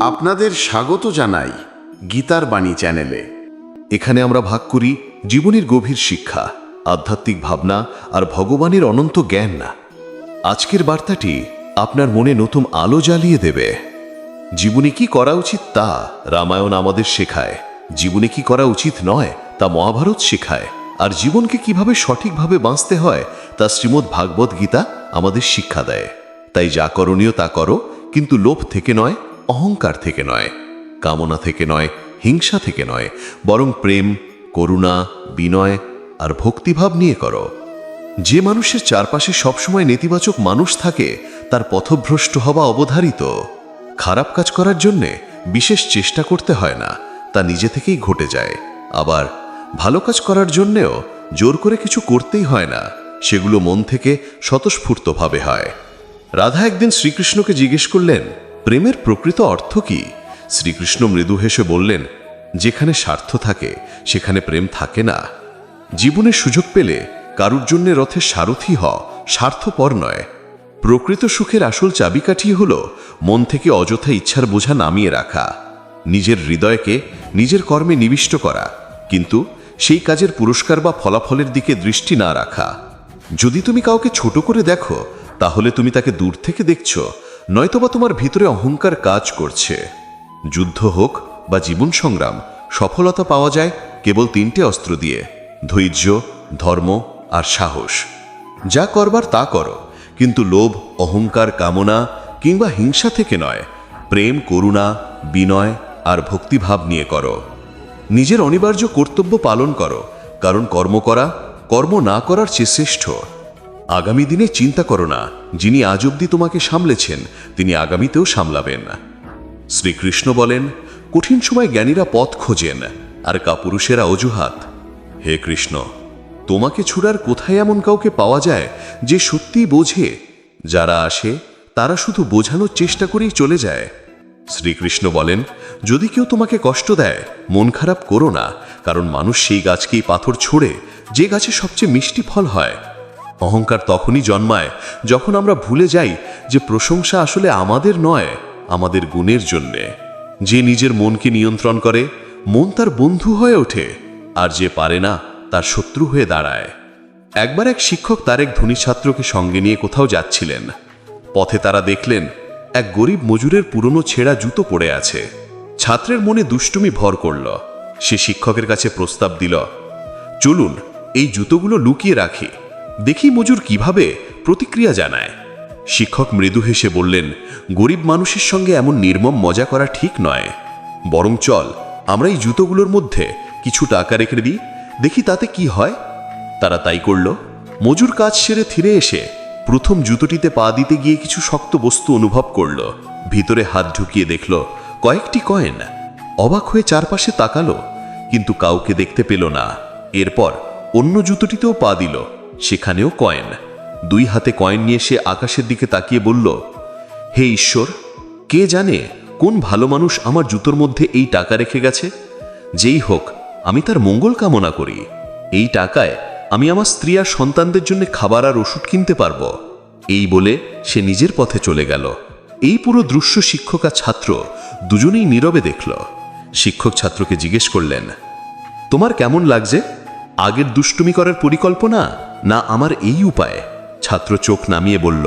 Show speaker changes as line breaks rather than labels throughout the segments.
আপনাদের স্বাগত জানাই গীতার বাণী চ্যানেলে।
এখানে আমরা ভাগ করি জীবনের গভীর শিক্ষা, আধ্যাত্মিক ভাবনা আর ভগবানের অনন্ত জ্ঞান না। আজকের বার্তাটি আপনার মনে নতুন আলো জ্বালিয়ে দেবে। জীবনে কি করা উচিত তা রামায়ণ আমাদের শেখায়। জীবনে কি করা উচিত নয় তা মহাভারত শেখায়। আর জীবনকে কীভাবে সঠিকভাবে বাঁচতে হয় তা শ্রীমদ্ ভাগবত গীতা আমাদের শিক্ষা দেয়। তাই যা করণীয় তা করো কিন্তু লোভ থেকে নয়, অহংকার থেকে নয়, কামনা থেকে নয়, হিংসা থেকে নয়, বরং প্রেম, করুণা, বিনয় আর ভক্তিভাব নিয়ে করো। যে মানুষের চারপাশে সবসময় নেতিবাচক মানুষ থাকে, তার পথভ্রষ্ট হওয়া অবধারিত। খারাপ কাজ করার জন্যে বিশেষ চেষ্টা করতে হয় না, তা নিজে থেকেই ঘটে যায়। আবার ভালো কাজ করার জন্যেও জোর করে কিছু করতেই হয় না, সেগুলো মন থেকে স্বতঃস্ফূর্তভাবে হয়। রাধা একদিন শ্রীকৃষ্ণকে জিজ্ঞেস করলেন, প্রেমের প্রকৃত অর্থ কি? শ্রীকৃষ্ণ মৃদু হেসে বললেন, যেখানে স্বার্থ থাকে, সেখানে প্রেম থাকে না। জীবনে সুযোগ পেলে কারুর জন্যে রথের সারথি হ স্বার্থপর নয়। প্রকৃত সুখের আসল চাবিকাঠি হল মন থেকে অযথা ইচ্ছার বোঝা নামিয়ে রাখা, নিজের হৃদয়কে নিজের কর্মে নিবিষ্ট করা, কিন্তু সেই কাজের পুরস্কার বা ফলাফলের দিকে দৃষ্টি না রাখা। যদি তুমি কাউকে ছোট করে দেখো তাহলে তুমি তাকে দূর থেকে দেখছ, নয়তোবা তোমার ভিতরে অহংকার কাজ করছে। যুদ্ধ হোক বা জীবন সংগ্রাম, সফলতা পাওয়া যায় কেবল তিনটে অস্ত্র দিয়ে, ধৈর্য, ধর্ম আর সাহস। যা করবার তা করো, কিন্তু লোভ, অহংকার, কামনা কিংবা হিংসা থেকে নয়, প্রেম, করুণা, বিনয় আর ভক্তিভাব নিয়ে করো। নিজের অনিবার্য কর্তব্য পালন করো, কারণ কর্ম করা, কর্ম না করার চেয়ে শ্রেষ্ঠ। আগামী দিনে চিন্তা করো না, যিনি আজ অব্দি তোমাকে সামলেছেন, তিনি আগামীতেও সামলাবেন। শ্রীকৃষ্ণ বলেন, কঠিন সময় জ্ঞানীরা পথ খোঁজেন, আর কাপুরুষেরা অজুহাত। হে কৃষ্ণ, তোমাকে ছুড়ার কোথায় এমন কাউকে পাওয়া যায় যে সত্যিই বোঝে? যারা আসে, তারা শুধু বোঝানোর চেষ্টা করেই চলে যায়। শ্রীকৃষ্ণ বলেন, যদি কেউ তোমাকে কষ্ট দেয়, মন খারাপ করো না, কারণ মানুষ সেই গাছকেই পাথর ছোড়ে, যে গাছে সবচেয়ে মিষ্টি ফল হয়। অহংকার তখনই জন্মায় যখন আমরা ভুলে যাই যে প্রশংসা আসলে আমাদের নয়, আমাদের গুণের জন্যে। যে নিজের মনকে নিয়ন্ত্রণ করে, মন তার বন্ধু হয়ে ওঠে, আর যে পারে না, তার শত্রু হয়ে দাঁড়ায়। একবার এক শিক্ষক তার এক ধনী ছাত্রকে সঙ্গে নিয়ে কোথাও যাচ্ছিলেন। পথে তারা দেখলেন, এক গরিব মজুরের পুরনো ছেঁড়া জুতো পড়ে আছে। ছাত্রের মনে দুষ্টুমি ভর করল। সে শিক্ষকের কাছে প্রস্তাব দিল, চলুন, এই জুতোগুলো লুকিয়ে রাখি। দেখি মজুর কীভাবে প্রতিক্রিয়া জানায়। শিক্ষক মৃদু হেসে বললেন, গরিব মানুষের সঙ্গে এমন নির্মম মজা করা ঠিক নয়। বরং চল, আমরা এই জুতোগুলোর মধ্যে কিছু টাকা রেখে দিই, দেখি তাতে কি হয়। তারা তাই করল। মজুর কাজ সেরে ফিরে এসে প্রথম জুতোটিতে পা দিতে গিয়ে কিছু শক্ত বস্তু অনুভব করল। ভিতরে হাত ঢুকিয়ে দেখল, কয়েকটি কয়েন। অবাক হয়ে চারপাশে তাকালো, কিন্তু কাউকে দেখতে পেল না। এরপর অন্য জুতোটিতেও পা দিল। সেখানেও কয়েন। দুই হাতে কয়েন নিয়ে সে আকাশের দিকে তাকিয়ে বলল, হে ঈশ্বর, কে জানে কোন ভালো মানুষ আমার জুতোর মধ্যে এই টাকা রেখে গেছে? যেই হোক, আমি তার মঙ্গল কামনা করি। এই টাকায় আমি আমার স্ত্রী আর সন্তানদের জন্য খাবার আর ওষুধ কিনতে পারব। এই বলে সে নিজের পথে চলে গেল। এই পুরো দৃশ্য শিক্ষক আর ছাত্র দুজনেই নীরবে দেখল। শিক্ষক ছাত্রকে জিজ্ঞেস করলেন, তোমার কেমন লাগছে? আগের দুষ্টুমি করার পরিকল্পনা না আমার এই উপায়? ছাত্র চোখ নামিয়ে বলল,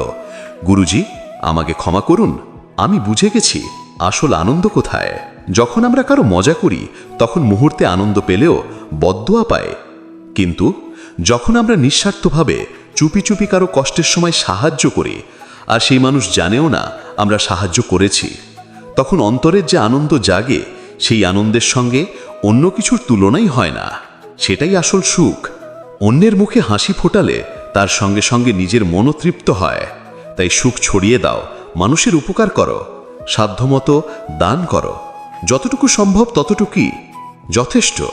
গুরুজি, আমাকে ক্ষমা করুন, আমি বুঝে গেছি আসল আনন্দ কোথায়। যখন আমরা কারও মজা করি, তখন মুহূর্তে আনন্দ পেলেও বদুয়া পায় কিন্তু যখন আমরা নিঃস্বার্থভাবে চুপি চুপি কারও কষ্টের সময় সাহায্য করি, আর সেই মানুষ জানেও না আমরা সাহায্য করেছি, তখন অন্তরের যে আনন্দ জাগে, সেই আনন্দের সঙ্গে অন্য কিছুর তুলনাই হয় না। সেটাই আসল সুখ। অন্যের মুখে হাসি ফোটালে তার সঙ্গে সঙ্গে নিজের মনও তৃপ্ত হয়। তাই সুখ ছড়িয়ে দাও, মানুষের উপকার করো, সাধ্যমতো দান করো। যতটুকু সম্ভব ততটুকুই, যথেষ্ট,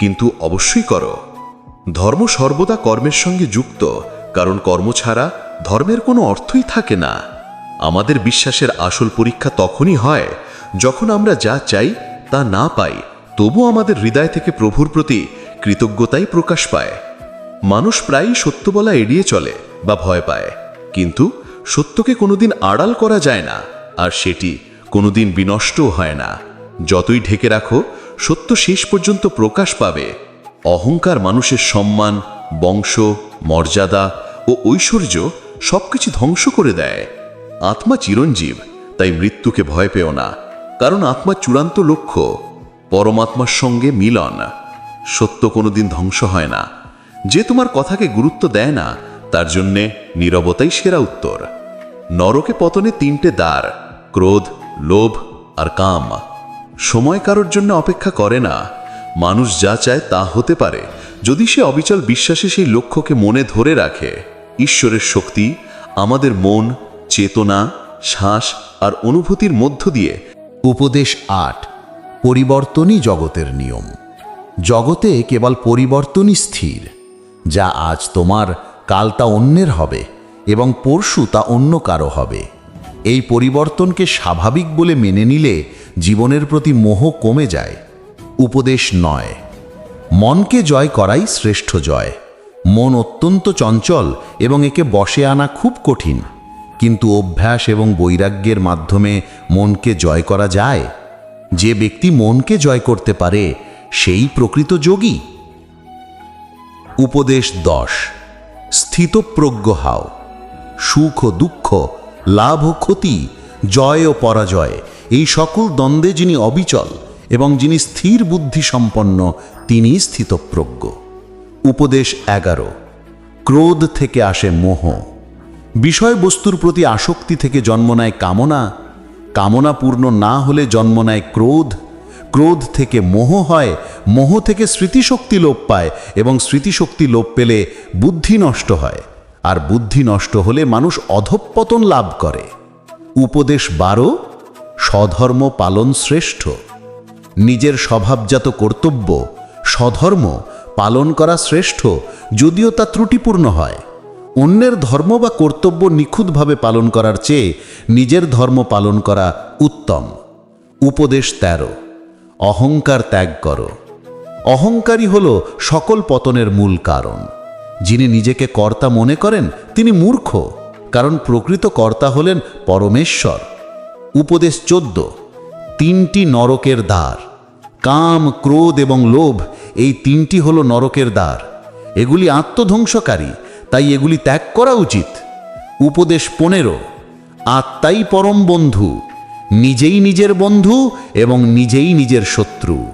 কিন্তু অবশ্যই করো। ধর্ম সর্বদা কর্মের সঙ্গে যুক্ত, কারণ কর্ম ছাড়া ধর্মের কোনো অর্থই থাকে না। আমাদের বিশ্বাসের আসল পরীক্ষা তখনই হয়, যখন আমরা যা চাই তা না পাই, তবু আমাদের হৃদয় থেকে প্রভুর প্রতি কৃতজ্ঞতাই প্রকাশ পায়। মানুষ প্রায়ই সত্য বলা এড়িয়ে চলে বা ভয় পায়। কিন্তু সত্যকে কোনোদিন আড়াল করা যায় না, আর সেটি
কোনোদিন বিনষ্টও হয় না। যতই ঢেকে রাখো, সত্য শেষ পর্যন্ত প্রকাশ পাবে। অহংকার মানুষের সম্মান, বংশ, মর্যাদা ও ঐশ্বর্য সবকিছু ধ্বংস করে দেয়। আত্মা চিরঞ্জীব, তাই মৃত্যুকে ভয় পেও না, কারণ আত্মার চূড়ান্ত লক্ষ্য পরমাত্মার সঙ্গে মিলন। সত্য কোনোদিন ধ্বংস হয় না। যে তোমার কথাকে গুরুত্ব দেয় না, তার জন্যে নীরবতাই সেরা উত্তর। নরকে পতনে তিনটে দ্বার, ক্রোধ, লোভ আর কাম। সময় কারোর জন্য অপেক্ষা করে না। মানুষ যা চায় তা হতে পারে। যদি সে অবিচল বিশ্বাসে সেই লক্ষ্যকে মনে ধরে রাখে, ঈশ্বরের শক্তি আমাদের মন, চেতনা, শ্বাস আর অনুভূতির মধ্য দিয়ে।
উপদেশ আট, পরিবর্তনই জগতের নিয়ম। জগতে কেবল পরিবর্তনই স্থির, যা আজ তোমার, কাল তা অন্যের হবে এবং পরশু তা অন্য কারও হবে। এই পরিবর্তনকে স্বাভাবিক বলে মেনে নিলে জীবনের প্রতি মোহ কমে যায়। উপদেশ নয়, মনকে জয় করাই শ্রেষ্ঠ জয়। মন অত্যন্ত চঞ্চল এবং একে বশে আনা খুব কঠিন। কিন্তু অভ্যাস এবং বৈরাগ্যের মাধ্যমে মনকে জয় করা যায়। যে ব্যক্তি মনকে জয় করতে পারে সেই প্রকৃত যোগী। উপদেশ দশ স্থিতপ্রজ্ঞ হাও। সুখ দুঃখ, লাভ ও ক্ষতি, জয় ও পরাজয়, এই সকল দ্বন্দ্বে যিনি অবিচল এবং যিনি স্থির বুদ্ধি সম্পন্ন তিনি স্থিতপ্রজ্ঞ উপদেশ এগারো, ক্রোধ থেকে আসে মোহ। বিষয়বস্তুর প্রতি আসক্তি থেকে জন্ম নেয় কামনা। কামনা পূর্ণ না হলে জন্ম নেয় ক্রোধ। ক্রোধ থেকে মোহ হয়, মোহ থেকে স্মৃতিশক্তি লোপ পায় এবং স্মৃতিশক্তি লোপ পেলে বুদ্ধি নষ্ট হয়। আর বুদ্ধি নষ্ট হলে মানুষ অধঃপতন লাভ করে। উপদেশ বারো, স্বধর্ম পালন শ্রেষ্ঠ। নিজের স্বভাবজাত কর্তব্য, স্বধর্ম পালন করা শ্রেষ্ঠ, যদিও তা ত্রুটিপূর্ণ হয়। অন্যের ধর্ম বা কর্তব্য নিখুঁতভাবে পালন করার চেয়ে নিজের ধর্ম পালন করা উত্তম। উপদেশ তেরো অহংকার ত্যাগ করো। অহংকারী হল সকল পতনের মূল কারণ। যিনি নিজেকে কর্তা মনে করেন, তিনি মূর্খ, কারণ প্রকৃত কর্তা হলেন পরমেশ্বর। উপদেশ চোদ্দ, তিনটি নরকের দ্বার। কাম, ক্রোধ এবং লোভ, এই তিনটি হল নরকের দ্বার। এগুলি আত্মধ্বংসকারী, তাই এগুলি ত্যাগ করা উচিত। উপদেশ পনেরো, আত্মাই পরম বন্ধু। নিজেই নিজের বন্ধু এবং নিজেই নিজের শত্রু।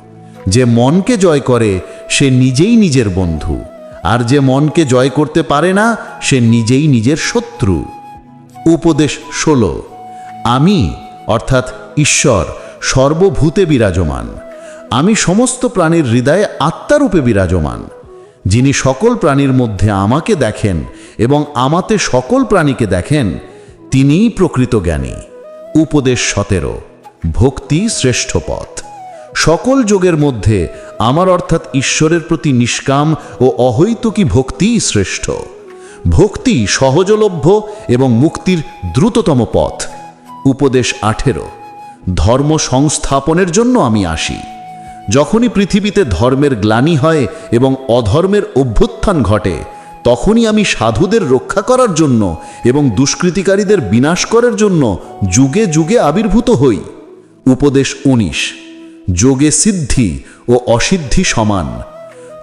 যে মনকে জয় করে, সে নিজেই নিজের বন্ধু। আর যে মনকে জয় করতে পারে না, সে নিজেই নিজের শত্রু। উপদেশ ষোলো। আমি, অর্থাৎ ঈশ্বর, সর্বভূতে বিরাজমান। আমি সমস্ত প্রাণীর হৃদয়ে আত্মারূপে বিরাজমান। যিনি সকল প্রাণীর মধ্যে আমাকে দেখেন এবং আমাতে সকল প্রাণীকে দেখেন, তিনিই প্রকৃত জ্ঞানী। উপদেশ সতেরো, ভক্তি শ্রেষ্ঠ পথ। সকল যোগের মধ্যে আমার অর্থাৎ ঈশ্বরের প্রতি নিষ্কাম ও অহৈতুকী ভক্তিই শ্রেষ্ঠ। ভক্তি সহজলভ্য এবং মুক্তির দ্রুততম পথ। উপদেশ আঠেরো, ধর্ম সংস্থাপনের জন্য আমি আসি। যখনই পৃথিবীতে ধর্মের গ্লানি হয় এবং অধর্মের অভ্যুত্থান ঘটে তখনই আমি সাধুদের রক্ষা করার জন্য এবং দুষ্কৃতিকারীদের বিনাশ করার জন্য যুগে যুগে আবির্ভূত হই। উপদেশ উনিশ। যোগে সিদ্ধি ও অসিদ্ধি সমান।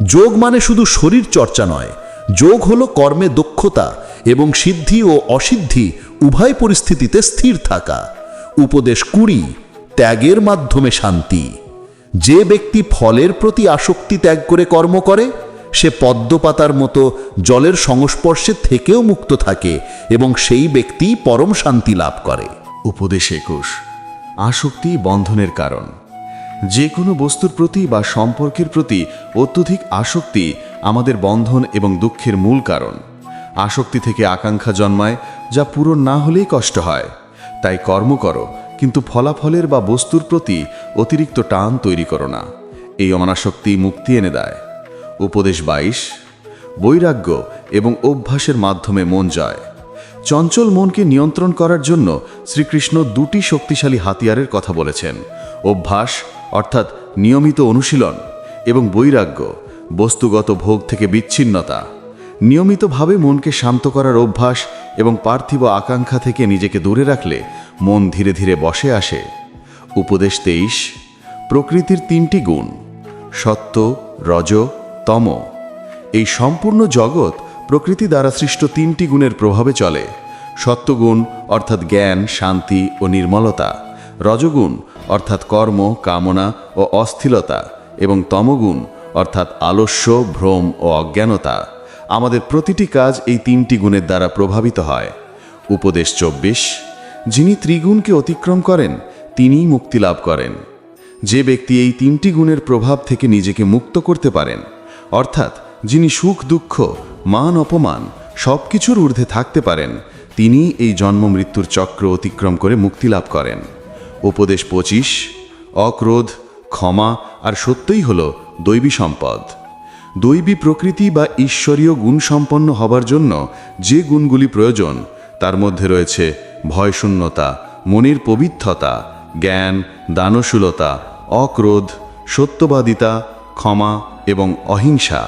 যোগ মানে শুধু শরীর চর্চা নয়। যোগ হলো কর্মে দক্ষতা এবং সিদ্ধি ও অসিদ্ধি উভয় পরিস্থিতিতে স্থির থাকা। উপদেশ কুড়ি, ত্যাগের মাধ্যমে শান্তি। যে ব্যক্তি ফলের প্রতি আসক্তি ত্যাগ করে কর্ম করে সে পদ্মপাতার মতো জলের সংস্পর্শে থেকেও মুক্ত থাকে এবং সেই ব্যক্তি পরম শান্তি লাভ করে।
উপদেশ একুশ। আসক্তি বন্ধনের কারণ। যে কোনো বস্তুর প্রতি বা সম্পর্কের প্রতি অত্যধিক আসক্তি আমাদের বন্ধন এবং দুঃখের মূল কারণ। আসক্তি থেকে আকাঙ্ক্ষা জন্মায়, যা পূরণ না হলেই কষ্ট হয়। তাই কর্ম করো, কিন্তু ফলাফলের বা বস্তুর প্রতি অতিরিক্ত টান তৈরি করো না। এই অনাসক্তি মুক্তি এনে দেয়। উপদেশ বাইশ, বৈরাগ্য এবং অভ্যাসের মাধ্যমে মন জয় চঞ্চল মনকে নিয়ন্ত্রণ করার জন্য শ্রীকৃষ্ণ দুটি শক্তিশালী হাতিয়ারের কথা বলেছেন। অভ্যাস, অর্থাৎ নিয়মিত অনুশীলন এবং বৈরাগ্য, বস্তুগত ভোগ থেকে বিচ্ছিন্নতা। নিয়মিতভাবে মনকে শান্ত করার অভ্যাস এবং পার্থিব আকাঙ্ক্ষা থেকে নিজেকে দূরে রাখলে মন ধীরে ধীরে বসে আসে। উপদেশ তেইশ, প্রকৃতির তিনটি গুণ, সত্য, রজ তম এই সম্পূর্ণ জগৎ প্রকৃতি দ্বারা সৃষ্ট তিনটি গুণের প্রভাবে চলে। সত্যগুণ অর্থাৎ জ্ঞান, শান্তি ও নির্মলতা। রজগুণ অর্থাৎ কর্ম, কামনা ও অস্থিলতা। এবং তমগুণ অর্থাৎ আলস্য, ভ্রম ও অজ্ঞানতা। আমাদের প্রতিটি কাজ এই তিনটি গুণের দ্বারা প্রভাবিত হয়। উপদেশ চব্বিশ, যিনি ত্রিগুণকে অতিক্রম করেন, তিনিই মুক্তি লাভ করেন। যে ব্যক্তি এই তিনটি গুণের প্রভাব থেকে নিজেকে মুক্ত করতে পারেন অর্থাৎ যিনি সুখ, দুঃখ, মান, অপমান সব কিছুর ঊর্ধ্বে থাকতে পারেন, তিনি এই জন্ম মৃত্যুর চক্র অতিক্রম করে মুক্তি লাভ করেন। উপদেশ পঁচিশ, অক্রোধ, ক্ষমা আর সত্যই হল দৈবী সম্পদ। দৈবী প্রকৃতি বা ঈশ্বরীয় গুণসম্পন্ন হবার জন্য যে গুণগুলি প্রয়োজন, তার মধ্যে রয়েছে ভয়শূন্যতা, মনের পবিত্রতা, জ্ঞান, দানশীলতা, অক্রোধ, সত্যবাদিতা ক্ষমা এবং অহিংসা,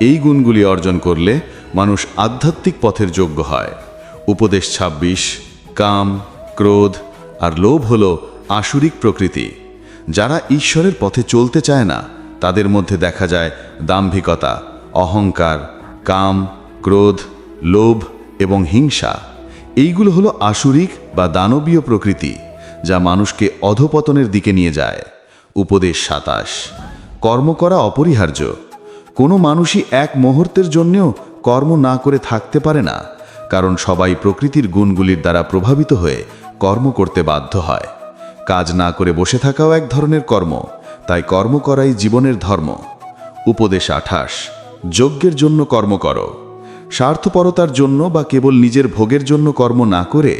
এই গুণগুলি অর্জন করলে মানুষ আধ্যাত্মিক পথের যোগ্য হয়। উপদেশ ২৬ কাম, ক্রোধ আর লোভ হল আসুরিক প্রকৃতি। যারা ঈশ্বরের পথে চলতে চায় না, তাদের মধ্যে দেখা যায় দাম্ভিকতা, অহংকার, কাম, ক্রোধ, লোভ এবং হিংসা। এইগুলো হলো আসুরিক বা দানবীয় প্রকৃতি, যা মানুষকে অধপতনের দিকে নিয়ে যায়। উপদেশ সাতাশ কর্ম করা অপরিহার্য। কোনো মানুষই এক মুহূর্তের জন্যেও কর্ম না করে থাকতে পারে না, কারণ সবাই প্রকৃতির গুণগুলির দ্বারা প্রভাবিত হয়ে কর্ম করতে বাধ্য হয়। কাজ না করে বসে থাকাও এক ধরনের কর্ম, তাই কর্ম করাই জীবনের ধর্ম। উপদেশ আঠাশ, যজ্ঞের জন্য কর্ম করো। স্বার্থপরতার জন্য বা কেবল নিজের ভোগের জন্য কর্ম না করে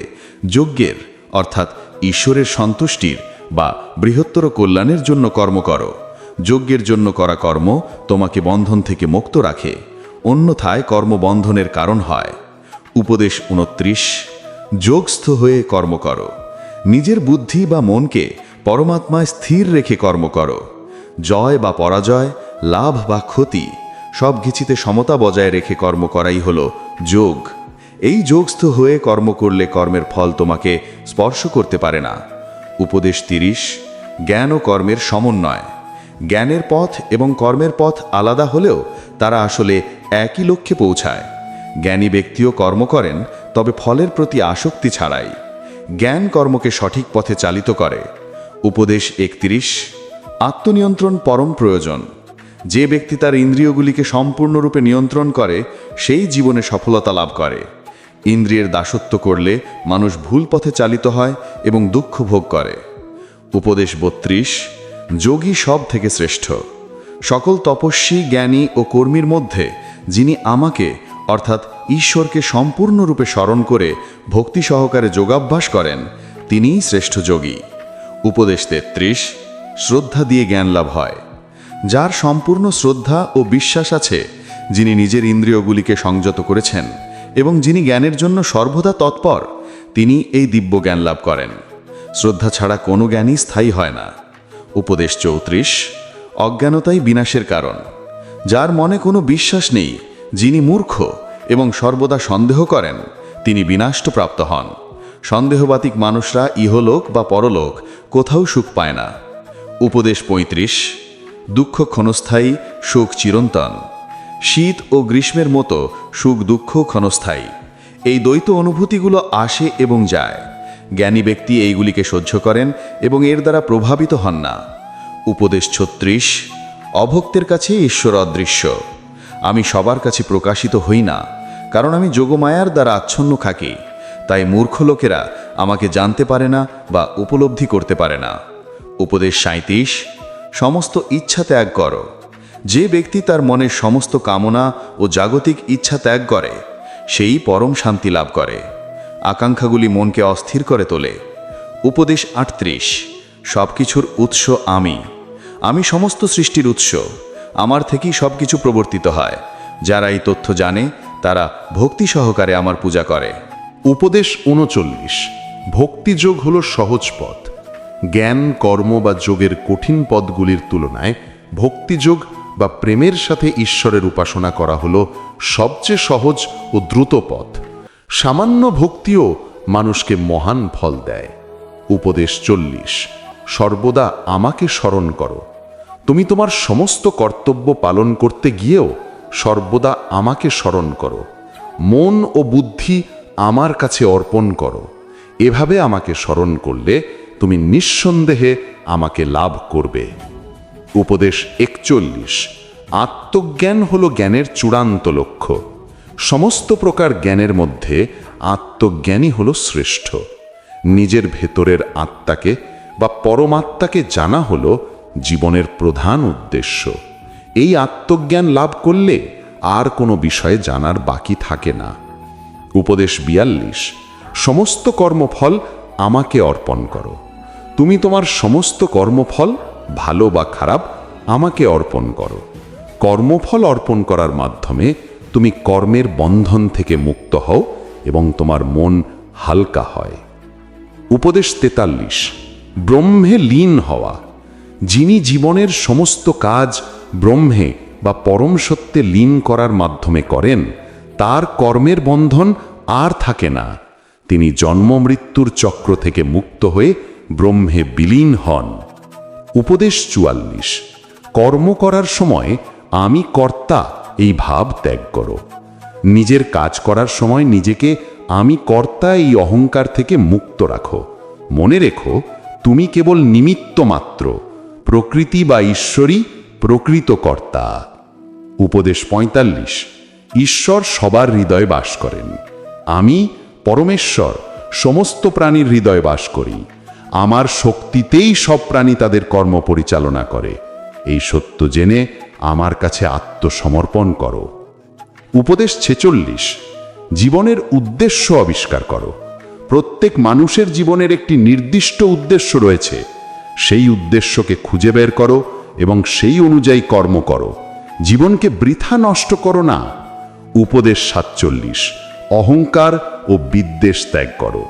যজ্ঞের, অর্থাৎ ঈশ্বরের সন্তুষ্টির বা বৃহত্তর কল্যাণের জন্য কর্ম করো। যজ্ঞের জন্য করা কর্ম তোমাকে বন্ধন থেকে মুক্ত রাখে। অন্যথায় কর্মবন্ধনের কারণ হয়। উপদেশ উনত্রিশ, যোগস্থ হয়ে কর্ম করো। নিজের বুদ্ধি বা মনকে পরমাত্মায় স্থির রেখে কর্ম করো। জয় বা পরাজয়, লাভ বা ক্ষতি সব কিছুতে সমতা বজায় রেখে কর্ম করাই হল যোগ। এই যোগস্থ হয়ে কর্ম করলে কর্মের ফল তোমাকে স্পর্শ করতে পারে না। উপদেশ তিরিশ, জ্ঞান ও কর্মের সমন্বয়। জ্ঞানের পথ এবং কর্মের পথ আলাদা হলেও তারা আসলে একই লক্ষ্যে পৌঁছায়। জ্ঞানী ব্যক্তিও কর্ম করেন, তবে ফলের প্রতি আসক্তি ছাড়াই। জ্ঞান কর্মকে সঠিক পথে চালিত করে। উপদেশ একত্রিশ, আত্মনিয়ন্ত্রণ পরম প্রয়োজন। যে ব্যক্তি তার ইন্দ্রিয়গুলিকে সম্পূর্ণরূপে নিয়ন্ত্রণ করে, সেই জীবনে সফলতা লাভ করে। ইন্দ্রিয়ের দাসত্ব করলে মানুষ ভুল পথে চালিত হয় এবং দুঃখ ভোগ করে। উপদেশ বত্রিশ যোগী সব থেকে শ্রেষ্ঠ। সকল তপস্বী, জ্ঞানী ও কর্মীর মধ্যে যিনি আমাকে, অর্থাৎ ঈশ্বরকে সম্পূর্ণরূপে স্মরণ করে ভক্তি সহকারে যোগাভ্যাস করেন, তিনিই শ্রেষ্ঠ যোগী। উপদেশ তেত্রিশ, শ্রদ্ধা দিয়ে জ্ঞান লাভ হয়। যার সম্পূর্ণ শ্রদ্ধা ও বিশ্বাস আছে, যিনি নিজের ইন্দ্রিয়গুলিকে সংযত করেছেন এবং যিনি জ্ঞানের জন্য সর্বদা তৎপর, তিনি এই দিব্য জ্ঞান লাভ করেন। শ্রদ্ধা ছাড়া কোনো জ্ঞানই স্থায়ী হয় না। উপদেশ চৌত্রিশ, অজ্ঞানতাই বিনাশের কারণ। যার মনে কোনো বিশ্বাস নেই, যিনি মূর্খ এবং সর্বদা সন্দেহ করেন, তিনি বিনাষ্টপ্রাপ্ত হন। সন্দেহবাতিক মানুষরা ইহলোক বা পরলোক কোথাও সুখ পায় না। উপদেশ পঁয়ত্রিশ, দুঃখ ক্ষণস্থায়ী, সুখ চিরন্তন। শীত ও গ্রীষ্মের মতো সুখ দুঃখ ক্ষণস্থায়ী। এই দ্বৈত অনুভূতিগুলো আসে এবং যায়। জ্ঞানী ব্যক্তি এইগুলিকে সহ্য করেন এবং এর দ্বারা প্রভাবিত হন না। উপদেশ ছত্রিশ, অভক্তের কাছে ঈশ্বর অদৃশ্য। আমি সবার কাছে প্রকাশিত হই না, কারণ আমি যোগমায়ার দ্বারা আচ্ছন্ন থাকি, তাই মূর্খ লোকেরা আমাকে জানতে পারে না বা উপলব্ধি করতে পারে না। উপদেশ সাঁইত্রিশ, সমস্ত ইচ্ছা ত্যাগ করো। যে ব্যক্তি তার মনের সমস্ত কামনা ও জাগতিক ইচ্ছা ত্যাগ করে, সেই পরম শান্তি লাভ করে। আকাঙ্ক্ষাগুলি মনকে অস্থির করে তোলে। উপদেশ আটত্রিশ সব কিছুর উৎস আমি। আমি সমস্ত সৃষ্টির উৎস। আমার থেকেই সব কিছু প্রবর্তিত হয়। যারা এই তথ্য জানে, তারা ভক্তি সহকারে আমার পূজা করে।
উপদেশ উনচল্লিশ ভক্তিযোগ হল সহজ পথ। জ্ঞান, কর্ম বা যোগের কঠিন পদগুলির তুলনায় ভক্তিযোগ বা প্রেমের সাথে ঈশ্বরের উপাসনা করা হল সবচেয়ে সহজ ও দ্রুত পথ। সামান্য ভক্তিও মানুষকে মহান ফল দেয়। উপদেশ চল্লিশ, সর্বদা আমাকে স্মরণ করো। তুমি তোমার সমস্ত কর্তব্য পালন করতে গিয়েও সর্বদা আমাকে স্মরণ করো। মন ও বুদ্ধি আমার কাছে অর্পণ করো। এভাবে আমাকে স্মরণ করলে তুমি নিঃসন্দেহে আমাকে লাভ করবে। উপদেশ একচল্লিশ, আত্মজ্ঞান হল জ্ঞানের চূড়ান্ত লক্ষ্য। সমস্ত প্রকার জ্ঞানের মধ্যে আত্মজ্ঞানই হল শ্রেষ্ঠ। নিজের ভেতরের আত্মাকে বা পরমাত্মাকে জানা হল জীবনের প্রধান উদ্দেশ্য। এই আত্মজ্ঞান লাভ করলে আর কোনো বিষয়ে জানার বাকি থাকে না। উপদেশ বিয়াল্লিশ, সমস্ত কর্মফল আমাকে অর্পণ করো। তুমি তোমার সমস্ত কর্মফল, ভালো বা খারাপ, আমাকে অর্পণ করো। কর্মফল অর্পণ করার মাধ্যমে তুমি কর্মের বন্ধন থেকে মুক্ত হও এবং তোমার মন হালকা হয়। উপদেশ তেতাল্লিশ, ব্রহ্মে লীন হওয়া। যিনি জীবনের সমস্ত কাজ ব্রহ্মে বা পরম সত্যে লীন করার মাধ্যমে করেন, তার কর্মের বন্ধন আর থাকে না। তিনি জন্ম মৃত্যুর চক্র থেকে মুক্ত হয়ে ব্রহ্মে বিলীন হন। উপদেশ চুয়াল্লিশ, কর্ম করার সময় আমি কর্তা এই ভাব ত্যাগ করো। নিজের কাজ করার সময় নিজেকে আমি কর্তা এই অহংকার থেকে মুক্ত রাখো। মনে রেখো, তুমি কেবল নিমিত্ত মাত্র, প্রকৃতি বা ঈশ্বরই প্রকৃত কর্তা। উপদেশ পঁয়তাল্লিশ, ঈশ্বর সবার হৃদয়ে বাস করেন। আমি পরমেশ্বর, সমস্ত প্রাণীর হৃদয়ে বাস করি। আমার শক্তিতেই সব প্রাণী তাদের কর্ম পরিচালনা করে। এই সত্য জেনে আমার কাছে আত্মসমর্পণ করো। উপদেশ ছেচল্লিশ, জীবনের উদ্দেশ্য আবিষ্কার করো। প্রত্যেক মানুষের জীবনের একটি নির্দিষ্ট উদ্দেশ্য রয়েছে। সেই উদ্দেশ্যকে খুঁজে বের করো এবং সেই অনুযায়ী কর্ম করো। জীবনকে বৃথা নষ্ট করো না। উপদেশ সাতচল্লিশ, অহংকার ও বিদ্বেষ ত্যাগ করো।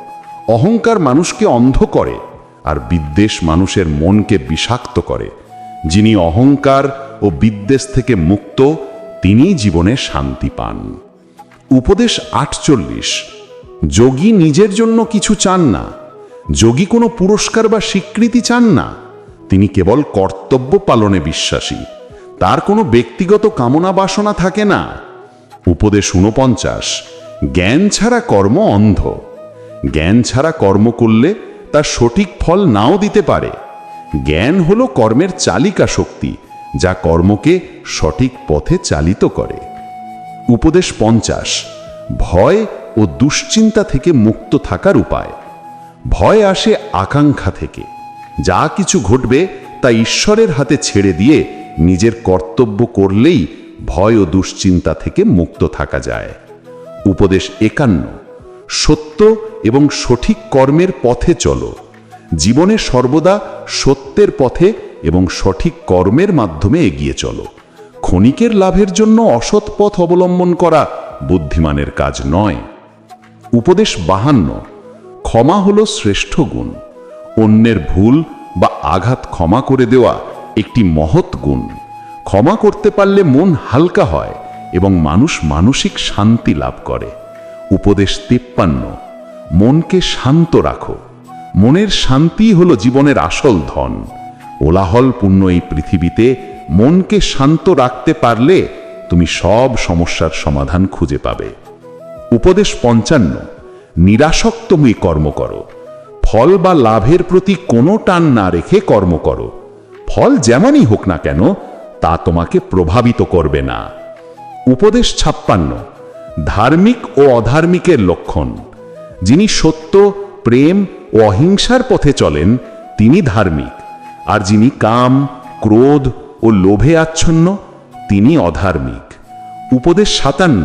অহংকার মানুষকে অন্ধ করে আর বিদ্বেষ মানুষের মনকে বিষাক্ত করে। যিনি অহংকার ও বিদ্বেষ থেকে মুক্ত তিনি জীবনে শান্তি পান। উপদেশ আটচল্লিশ, যোগী নিজের জন্য কিছু চান না। যোগী কোনো পুরস্কার বা স্বীকৃতি চান না। তিনি কেবল কর্তব্য পালনে বিশ্বাসী। তার কোনো ব্যক্তিগত কামনা বাসনা থাকে না। উপদেশ ঊনপঞ্চাশ, জ্ঞান ছাড়া কর্ম অন্ধ। জ্ঞান ছাড়া কর্ম করলে তার সঠিক ফল নাও দিতে পারে। জ্ঞান হলো কর্মের চালিকা শক্তি। যা কর্মকে সঠিক পথে চালিত করে। উপদেশ পঞ্চাশ, ভয় ও দুশ্চিন্তা থেকে মুক্ত থাকার উপায়। ভয় আসে আকাঙ্ক্ষা থেকে। যা কিছু ঘটবে তা ঈশ্বরের হাতে ছেড়ে দিয়ে নিজের কর্তব্য করলেই ভয় ও দুশ্চিন্তা থেকে মুক্ত থাকা যায়। উপদেশ একান্ন, সত্য এবং সঠিক কর্মের পথে চলো। জীবনে সর্বদা সত্যের পথে এবং সঠিক কর্মের মাধ্যমে এগিয়ে চলো। ক্ষণিকের লাভের জন্য অসৎ পথ অবলম্বন করা বুদ্ধিমানের কাজ নয়। উপদেশ বাহান্ন, ক্ষমা হল শ্রেষ্ঠ গুণ। অন্যের ভুল বা আঘাত ক্ষমা করে দেওয়া একটি মহৎ গুণ। ক্ষমা করতে পারলে মন হালকা হয় এবং মানুষ মানসিক শান্তি লাভ করে। উপদেশ তিপ্পান্ন, মনকে শান্ত রাখো। মনের শান্তি হলো জীবনের আসল ধন। ওলাহলপূর্ণ এই পৃথিবীতে মনকে শান্ত রাখতে পারলে তুমি সব সমস্যার সমাধান খুঁজে পাবে। উপদেশ পঞ্চান্ন, নিরাসক্তময়ী কর্ম করো। ফল বা লাভের প্রতি কোনো টান না রেখে কর্ম করো। ফল যেমনই হোক না কেন, তা তোমাকে প্রভাবিত করবে না। উপদেশ ছাপ্পান্ন, ধার্মিক ও অধার্মিকের লক্ষণ। যিনি সত্য, প্রেম ও অহিংসার পথে চলেন, তিনি ধার্মিক। আর যিনি কাম, ক্রোধ ও লোভে আচ্ছন্ন, তিনি অধার্মিক। উপদেশ সাতান্ন,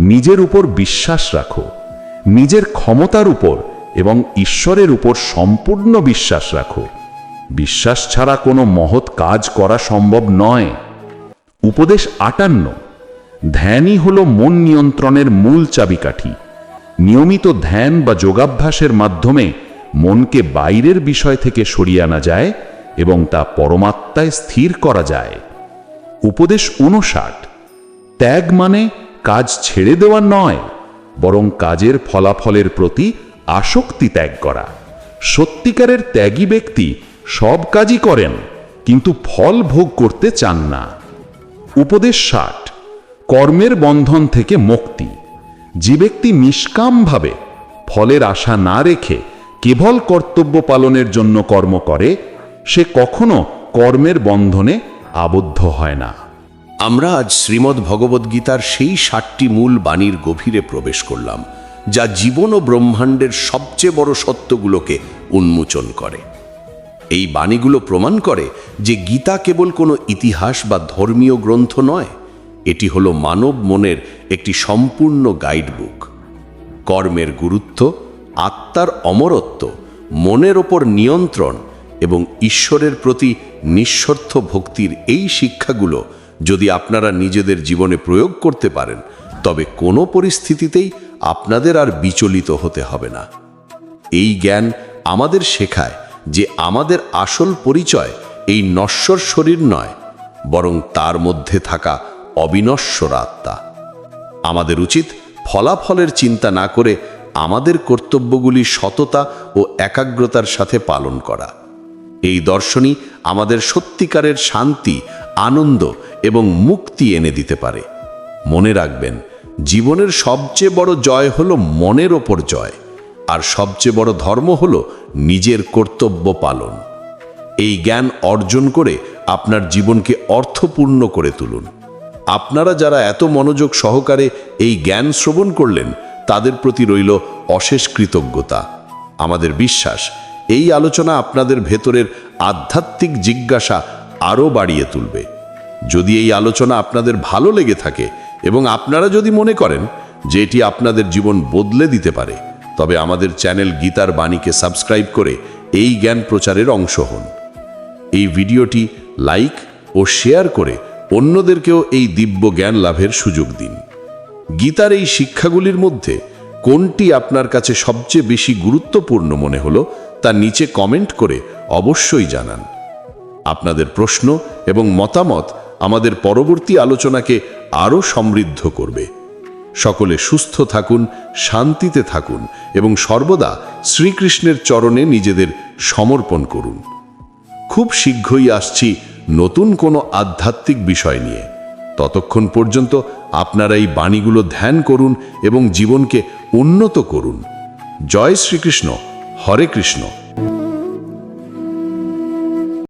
নিজের উপর বিশ্বাস রাখো। নিজের ক্ষমতার উপর এবং ঈশ্বরের উপর সম্পূর্ণ বিশ্বাস রাখো। বিশ্বাস ছাড়া কোনো মহৎ কাজ করা সম্ভব নয়। উপদেশ আটান্ন, ধ্যানই হল মন নিয়ন্ত্রণের মূল চাবিকাঠি। নিয়মিত ধ্যান বা যোগাভ্যাসের মাধ্যমে মনকে বাইরের বিষয় থেকে সরিয়ে আনা যায় এবং তা পরমাত্মায় স্থির করা যায়। উপদেশ উনষাট ত্যাগ মানে কাজ ছেড়ে দেওয়া নয়, বরং কাজের ফলাফলের প্রতি আসক্তি ত্যাগ করা। সত্যিকারের ত্যাগী ব্যক্তি
সব কাজই করেন, কিন্তু ফল ভোগ করতে চান না। উপদেশ ষাট, কর্মের বন্ধন থেকে মুক্তি। যে ব্যক্তি নিষ্কামভাবে ফলের আশা না রেখে কেবল কর্তব্য পালনের জন্য কর্ম করে সে কখনো কর্মের বন্ধনে আবদ্ধ হয় না।
আমরা আজ শ্রীমদ্ ভগবদ্গীতার সেই ষাটটি মূল বাণীর গভীরে প্রবেশ করলাম, যা জীবন ও ব্রহ্মাণ্ডের সবচেয়ে বড় সত্যগুলোকে উন্মোচন করে। এই বাণীগুলো প্রমাণ করে যে গীতা কেবল কোনো ইতিহাস বা ধর্মীয় গ্রন্থ নয়, এটি হলো মানব মনের একটি সম্পূর্ণ গাইডবুক। কর্মের গুরুত্ব, আত্মার অমরত্ব, মনের ওপর নিয়ন্ত্রণ এবং ঈশ্বরের প্রতি নিঃস্বার্থ ভক্তির এই শিক্ষাগুলো যদি আপনারা নিজেদের জীবনে প্রয়োগ করতে পারেন, তবে কোনো পরিস্থিতিতেই আপনাদের আর বিচলিত হতে হবে না। এই জ্ঞান আমাদের শেখায় যে আমাদের আসল পরিচয় এই নশ্বর শরীর নয়, বরং তার মধ্যে থাকা অবিনশ্বর আত্মা। আমাদের উচিত ফলাফলের চিন্তা না করে আমাদের কর্তব্যগুলি সততা ও একাগ্রতার সাথে পালন করা। এই দর্শনই আমাদের সত্যিকারের শান্তি, আনন্দ এবং মুক্তি এনে দিতে পারে। মনে রাখবেন, জীবনের সবচেয়ে বড় জয় হলো মনের ওপর জয়, আর সবচেয়ে বড় ধর্ম হলো নিজের কর্তব্য পালন। এই জ্ঞান অর্জন করে আপনার জীবনকে অর্থপূর্ণ করে তুলুন। আপনারা যারা এত মনোযোগ সহকারে এই জ্ঞান শ্রবণ করলেন, তাদের প্রতি রইল অশেষ কৃতজ্ঞতা। আমাদের বিশ্বাস এই আলোচনা আপনাদের ভেতরের আধ্যাত্মিক জিজ্ঞাসা আরও বাড়িয়ে তুলবে। যদি এই আলোচনা আপনাদের ভালো লেগে থাকে এবং আপনারা যদি মনে করেন যে এটি আপনাদের জীবন বদলে দিতে পারে, তবে আমাদের চ্যানেল গীতার বাণীকে সাবস্ক্রাইব করে এই জ্ঞান প্রচারের অংশ হন। এই ভিডিওটি লাইক ও শেয়ার করে অন্যদেরকেও এই দিব্য জ্ঞান লাভের সুযোগ দিন। গীতার এই শিক্ষাগুলির মধ্যে কোনটি আপনার কাছে সবচেয়ে বেশি গুরুত্বপূর্ণ মনে হলো তা নিচে কমেন্ট করে অবশ্যই জানান। আপনাদের প্রশ্ন এবং মতামত আমাদের পরবর্তী আলোচনাকে আরও সমৃদ্ধ করবে। সকলে সুস্থ থাকুন, শান্তিতে থাকুন এবং সর্বদা শ্রীকৃষ্ণের চরণে নিজেদের সমর্পণ করুন। খুব শীঘ্রই আসছি নতুন কোনো আধ্যাত্মিক বিষয় নিয়ে। ততক্ষণ পর্যন্ত আপনারা এই বাণীগুলো ধ্যান করুন এবং জীবনকে উন্নত করুন। জয় শ্রীকৃষ্ণ। হরে কৃষ্ণ।